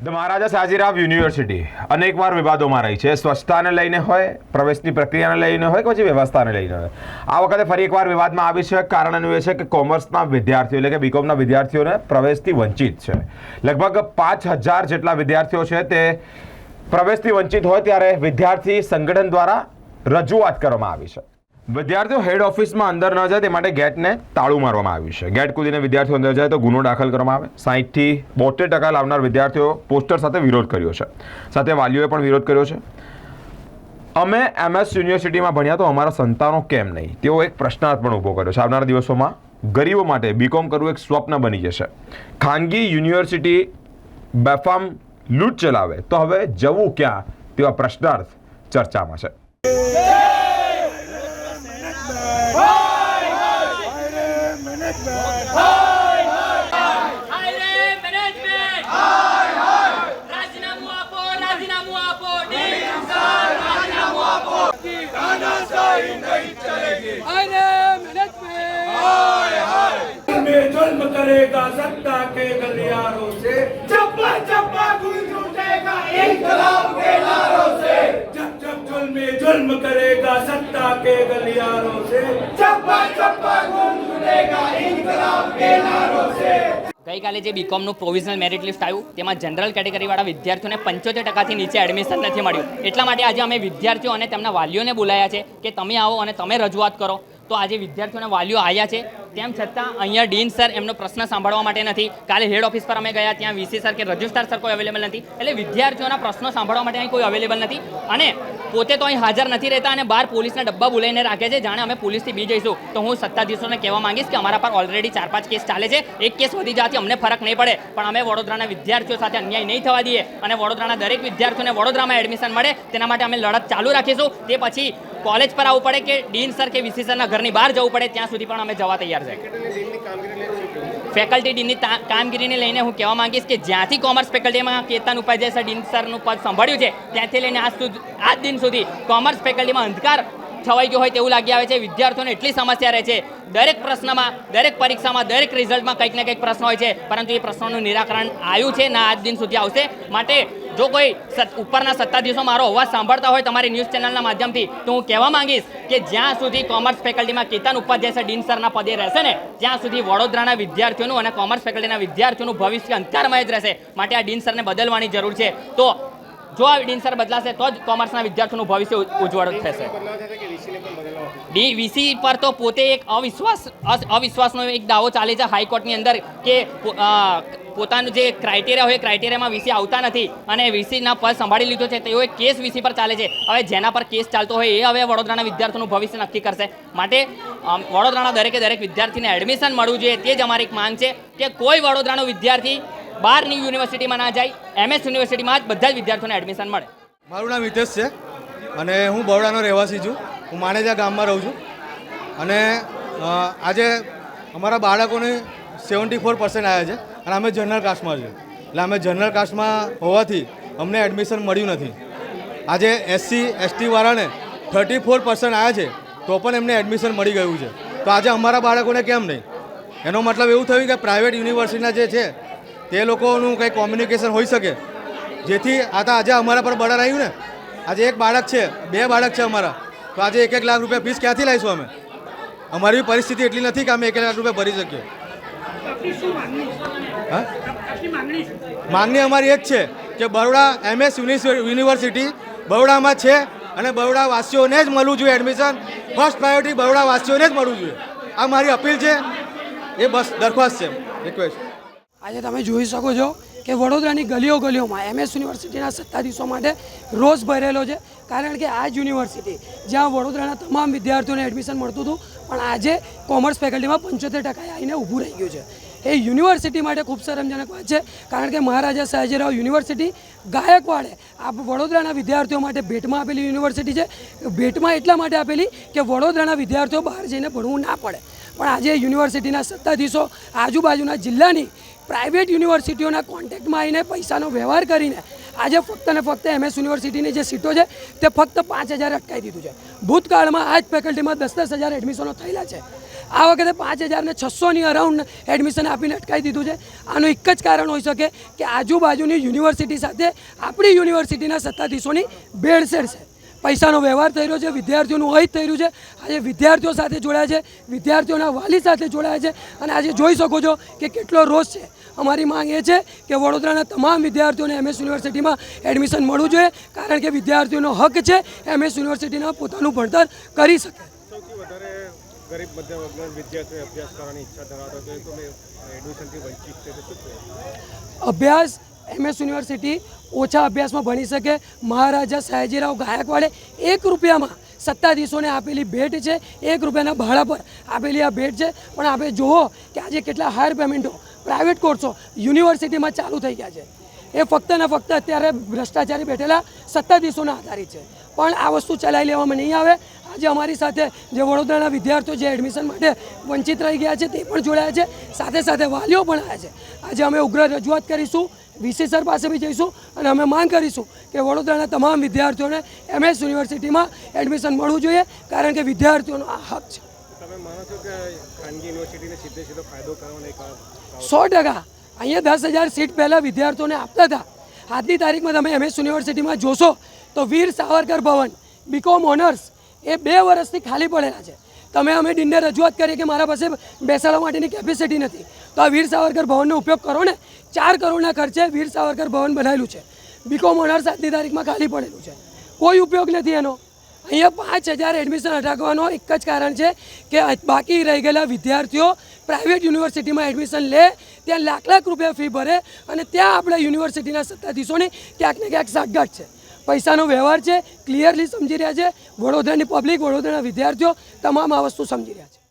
The Maharaja Sayajirao university અનેકવાર વિવાદોમાં રહી છે. સ્વચ્છતાને લઈને હોય, પ્રવેશની પ્રક્રિયાને લઈને હોય કે પછી વ્યવસ્થાને લઈને હોય? આ વખતે ફરી એકવાર વિવાદમાં આવી છે. કારણ એનું એ છે કે કોમર્સના વિદ્યાર્થીઓ, એટલે કે બીકોમના વિદ્યાર્થીઓને પ્રવેશથી વંચિત છે. લગભગ પાંચ હજાર જેટલા વિદ્યાર્થીઓ છે તે પ્રવેશથી વંચિત હોય ત્યારે વિદ્યાર્થી સંગઠન દ્વારા રજૂઆત કરવામાં આવી છે. વિદ્યાર્થીઓ હેડ ઓફિસમાં અંદર ન જાય તે માટે ગેટને તાળું મારવામાં આવ્યું છે. ગેટ કૂદીને વિદ્યાર્થીઓ અંદર જાય તો ગુનો દાખલ કરવામાં આવે. સાહીઠથી બોતેર ટકા લાવનાર વિદ્યાર્થીઓ પોસ્ટર સાથે વિરોધ કર્યો છે. સાથે વાલીઓએ પણ વિરોધ કર્યો છે. અમે એમએસ યુનિવર્સિટીમાં ભણ્યા તો અમારા સંતાનો કેમ નહીં? તેઓ એક પ્રશ્નાર્થ પણ ઊભો કર્યો છે. આવનારા દિવસોમાં ગરીબો માટે બીકોમ કરવું એક સ્વપ્ન બની જશે. ખાનગી યુનિવર્સિટી બેફામ લૂંટ ચલાવે. તો હવે જવું ક્યાં? તેવા પ્રશ્નાર્થ ચર્ચામાં છે. में जुल्म करेगा सत्ता के गलियारों से चप्पा चप्पा गूंज उठेगा इनकलाब के नारों से जब जब जुल्म में जुल्म करेगा ગઈકાલે જે બીકોમનું પ્રોવિઝનલ મેરિટ લિસ્ટ આવ્યું, તેમાં જનરલ કેટેગરીવાળા વિદ્યાર્થીઓને પંચોતેર ટકાથી નીચે એડમિશન નથી મળ્યું. એટલા માટે આજે અમે વિદ્યાર્થીઓ અને તેમના વાલીઓને બોલાયા છે કે તમે આવો અને તમે રજૂઆત કરો. તો આજે વિદ્યાર્થીઓના વાલીઓ આવ્યા છે. તેમ છતાં અહીંયા ડીન સર એમનો પ્રશ્ન સાંભળવા માટે નથી. કાલે હેડ ઓફિસ પર અમે ગયા ત્યાં વીસી સર કે રજિસ્ટ્રાર સર કોઈ અવેલેબલ નથી. એટલે વિદ્યાર્થીઓના પ્રશ્નો સાંભળવા માટે અહીં કોઈ અવેલેબલ નથી. અને પોતે તો અહીં હાજર નથી રહેતા અને બહાર પોલીસના ડબ્બા બોલાવીને રાખે છે. જાણે અમે પોલીસથી બી જઈશું. તો હું સત્તાધીશોને કહેવા માંગીશ કે અમારા પર ઓલરેડી ચાર પાંચ કેસ ચાલે છે. એક કેસ વધી જવાથી અમને ફરક નહીં પડે. પણ અમે વડોદરાના વિદ્યાર્થીઓ સાથે અન્યાય નહીં થવા દઈએ. અને વડોદરાના દરેક વિદ્યાર્થીઓને વડોદરામાં એડમિશન મળે. તેના માટે અમે લડત ચાલુ રાખીશું. તે પછી કોલેજ પર આવવું પડે કે ડીન સર કે વીસી સરના ઘરની બહાર જવું પડે, ત્યાં સુધી પણ અમે જવા તૈયાર છે. ફેકલ્ટી ડીનની કામગીરીને લઈને હું કહેવા માંગીશ કે જ્યાંથી કોમર્સ ફેકલ્ટીમાં કેતન ઉપાધ્યાય સર, ડીન સરનું પદ સંભાળ્યું છે, ત્યાંથી લઈને આજ સુધી, આજ દિન સુધી કોમર્સ ફેકલ્ટીમાં અંધકાર છવાઈ ગયો હોય તેવું લાગી આવે છે. વિદ્યાર્થીઓને એટલી સમસ્યા રહે છે. દરેક પ્રશ્નમાં, દરેક પરીક્ષામાં, દરેક રિઝલ્ટમાં કંઈક ને કંઈક પ્રશ્ન હોય છે. પરંતુ એ પ્રશ્નોનું નિરાકરણ આવ્યું છે ના આજ દિન સુધી આવશે. માટે જો કોઈ ઉપરના સત્તાધીશો મારો અવાજ સાંભળતા હોય તમારી ન્યૂઝ ચેનલના માધ્યમથી, તો હું કહેવા માંગીશ કે જ્યાં સુધી કોમર્સ ફેકલ્ટીમાં કેતન ઉપાધ્યાય ડીન સરના પદે રહેશે ને, ત્યાં સુધી વડોદરાના વિદ્યાર્થીઓનું અને કોમર્સ ફેકલ્ટીના વિદ્યાર્થીઓનું ભવિષ્ય અંધકારમય જ રહેશે. માટે આ ડીન સરને બદલવાની જરૂર છે. તો જો આ ડીન સર બદલાશે તો જ કોમર્સના વિદ્યાર્થીઓનું ભવિષ્ય ઉજ- ઉજ્જવળ થશે. ડી વીસી પર તો પોતે એક અવિશ્વાસ અવિશ્વાસનો એક દાવો ચાલે છે હાઈકોર્ટની અંદર કે પોતાનું જે ક્રાઇટેરિયા હોય ક્રાઇટેરિયામાં વીસી આવતા નથી અને વીસીના પદ સંભાળી લીધો છે તેઓ એક કેસ વીસી પર ચાલે છે. હવે જેના પર કેસ ચાલતો હોય એ હવે વડોદરાના વિદ્યાર્થીઓનું ભવિષ્ય નક્કી કરશે. માટે વડોદરાના દરેકે દરેક વિદ્યાર્થીને એડમિશન મળવું જોઈએ તે જ અમારી એક માંગ છે કે કોઈ વડોદરાનો વિદ્યાર્થી બહારની યુનિવર્સિટીમાં ના જાય, એમએસ યુનિવર્સિટીમાં જ બધા જ વિદ્યાર્થીઓને એડમિશન મળે. મારું નામ હિતેશ છે અને હું બરોડાનો રહેવાસી છું. હું માણેજા ગામમાં રહું છું. અને આજે અમારા બાળકોને સેવન્ટી ફોર પર્સન્ટ આવ્યા છે અને અમે જનરલ કાસ્ટમાં છે એટલે અમે જનરલ કાસ્ટમાં હોવાથી અમને એડમિશન મળ્યું નથી. આજે એસસી એસટીવાળાને થર્ટી ફોર પર્સન્ટ આવ્યા છે, તો પણ એમને એડમિશન મળી ગયું છે. તો આજે અમારા બાળકોને કેમ નહીં? એનો મતલબ એવું થયું કે પ્રાઇવેટ યુનિવર્સિટીના જે છે તે લોકોનું કંઈ કોમ્યુનિકેશન હોઈ શકે? જેથી આ તો આજે અમારા પર બળર આવ્યું ને. આજે એક બાળક છે બે બાળક છે અમારા. તો આજે એક એક લાખ રૂપિયા ફીસ ક્યાંથી લાવીશું અમે? અમારી પરિસ્થિતિ એટલી નથી કે અમે એક લાખ રૂપિયા ભરી શકીએ. હા? માંગણી અમારી એક છે કે બરોડા એમએસ યુનિવર્સિટી બરોડામાં છે અને બરોડા વાસીઓને જ મળવું જોઈએ એડમિશન ફર્સ્ટ પ્રાયોરિટી બરોડા વાસીઓને જ મળવું જોઈએ. આ મારી અપીલ છે. એ બસ દરખાસ્ત છે. રિક્વેસ્ટ આજે તમે જોઈ શકો છો કે વડોદરાની ગલીઓ ગલીઓમાં એમએસ યુનિવર્સિટીના સત્તાધીશો માટે રોષ ભરેલો છે. કારણ કે આ જ યુનિવર્સિટી જ્યાં વડોદરાના તમામ વિદ્યાર્થીઓને એડમિશન મળતું હતું, પણ આજે કોમર્સ ફેકલ્ટીમાં પંચોતેર ટકાએ આવીને ઊભું રહી ગયું છે. એ યુનિવર્સિટી માટે ખૂબ શરમજનક વાત છે, કારણ કે મહારાજા સયાજીરાવ યુનિવર્સિટી ગાયકવાડે આ વડોદરાના વિદ્યાર્થીઓ માટે ભેટમાં આપેલી યુનિવર્સિટી છે. ભેટમાં એટલા માટે આપેલી કે વડોદરાના વિદ્યાર્થીઓ બહાર જઈને ભણવું ના પડે. પણ આજે યુનિવર્સિટીના સત્તાધીશો આજુબાજુના જિલ્લાની પ્રાઇવેટ યુનિવર્સિટીઓના કોન્ટેક્ટમાં આવીને પૈસાનો વ્યવહાર કરીને આજે ફક્ત ને ફક્ત એમએસ યુનિવર્સિટીની જે સીટો છે તે ફક્ત પાંચ હજાર અટકાવી દીધું છે. ભૂતકાળમાં આ જ ફેકલ્ટીમાં દસ દસ હજાર એડમિશનો થયેલા છે. આ વખતે પાંચ હજારને છસોની અરાઉન્ડ એડમિશન આપીને અટકાવી દીધું છે. આનું એક જ કારણ હોઈ શકે કે આજુબાજુની યુનિવર્સિટી સાથે આપણી યુનિવર્સિટીના સત્તાધીશોની ભેળસેળ છે. પૈસાનો વ્યવહાર થઈ રહ્યો છે વિદ્યાર્થીઓનું અહિત થઈ રહ્યું છે. આજે વિદ્યાર્થીઓ સાથે જોડાયા છે વિદ્યાર્થીઓના વાલી સાથે જોડાયા છે. અને આજે જોઈ શકો છો કે કેટલો રોષ છે. અમારી માંગ એ છે કે વડોદરાના તમામ વિદ્યાર્થીઓને એમએસ યુનિવર્સિટીમાં એડમિશન મળવું જોઈએ કારણ કે વિદ્યાર્થીઓનો હક છે એમએસ યુનિવર્સિટીના પોતાનું ભણતર કરી શકે. ગરીબ મધ્યમ વર્ગના વિદ્યાર્થીઓ અભ્યાસ કરવાની ઈચ્છા ધરાવતા હોય તો એ એડમિશનથી વંચિત છે તો શું કહેવું અભ્યાસ એમએસ યુનિવર્સિટી ઓછા અભ્યાસમાં ભણી શકે. મહારાજા સયાજીરાવ ગાયકવાડે એક રૂપિયામાં સત્તાધીશોને આપેલી ભેટ છે. એક રૂપિયાના ભાડા પર આપેલી આ ભેટ છે. પણ આપણે જુઓ કે આજે કેટલા હાયર પેમેન્ટો પ્રાઇવેટ કોર્સો યુનિવર્સિટીમાં ચાલુ થઈ ગયા છે. એ ફક્ત ને ફક્ત અત્યારે ભ્રષ્ટાચારી બેઠેલા સત્તાધીશોના આધારિત છે. પણ આ વસ્તુ ચલાવી લેવામાં નહીં આવે. આજે અમારી સાથે જે વડોદરાના વિદ્યાર્થીઓ જે એડમિશન માટે વંચિત રહી ગયા છે, તે પણ જોડાયા છે. સાથે સાથે વાલીઓ પણ આવ્યા છે. આજે અમે ઉગ્ર રજૂઆત કરીશું. વીસી સર પાસે બી જઈશું અને અમે માંગ કરીશું કે વડોદરાના તમામ વિદ્યાર્થીઓને એમએસ યુનિવર્સિટીમાં એડમિશન મળવું જોઈએ કારણ કે વિદ્યાર્થીઓનો આ હક છે. સો ટકા. અહીંયા દસ હજાર સીટ પહેલાં વિદ્યાર્થીઓને આપતા હતા. આજની તારીખમાં તમે એમએસ યુનિવર્સિટીમાં જોશો તો Veer Savarkar Bhavan B Com honours એ બે વર્ષથી ખાલી પડેલા છે. તમે અમે ડિંડે રજૂઆત કરી કે મારા પાસે બેસાડવા માટેની કેપેસિટી નથી. તો આ વીર સાવરકર ભવનનો ઉપયોગ કરો ને. ચાર કરોડના ખર્ચે વીર સાવરકર ભવન બનાવેલું છે. બીકોમ ઓનર્સ સાતની તારીખમાં ખાલી પડેલું છે. કોઈ ઉપયોગ નથી એનો. અહીંયા પાંચ હજાર એડમિશન અટકવાનો એક જ કારણ છે કે બાકી રહી ગયેલા વિદ્યાર્થીઓ પ્રાઇવેટ યુનિવર્સિટીમાં એડમિશન લે, ત્યાં લાખ લાખ રૂપિયા ફી ભરે અને ત્યાં આપણે યુનિવર્સિટીના સત્તાધીશોની ક્યાંક ને ક્યાંક સાઠગાંઠ છે. પૈસાનો વ્યવહાર છે ક્લિયરલી સમજી રહ્યા છે. વડોદરાની પબ્લિક વડોદરાના વિદ્યાર્થીઓ તમામ આ વસ્તુ સમજી રહ્યા છે.